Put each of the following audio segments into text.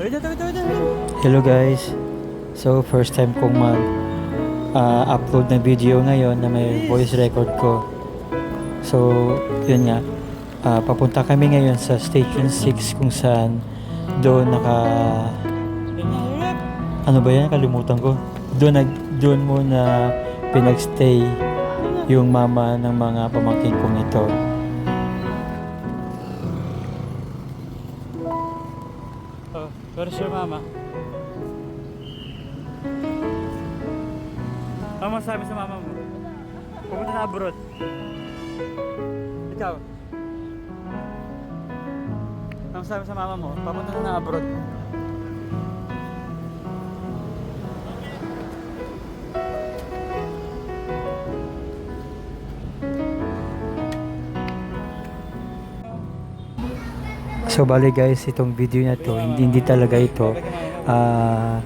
Hello guys. So first time kong mag ah, upload ng video ngayon na may voice record ko. So yun nga. Ah, papunta kami ngayon sa Station 6 kung saan doon naka ano ba yan? Kalimutan ko. Doon nag doon muna pinagstay yung mama ng mga pamangkin kong ito. Oh, where's your mama? Ano masabi sa mama mo? Pupunta na abroad. Ikaw? Ano masabi sa mama mo? Papunta na abroad. So bali guys, itong video na to, hindi, hindi talaga ito ah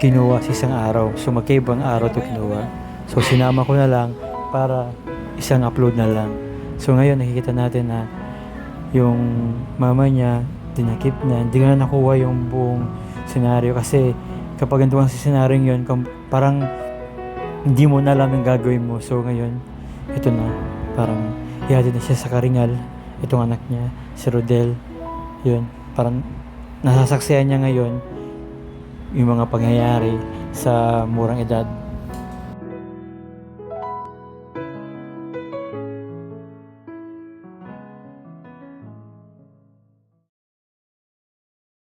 kinuha sa isang araw. So magkaibang araw to kinuha. So sinama ko na lang para isang upload na lang. So ngayon nakikita natin na yung mama niya dinakip na, hindi na nakuha yung buong senaryo kasi kapag ganito ang senaryo yun, parang hindi mo na alam yung gagawin mo. So ngayon, ito na, parang ihatid na siya sa karingal. Itong anak niya, si Rodel. Yun, parang nasasaksihan niya ngayon yung mga pangyayari sa murang edad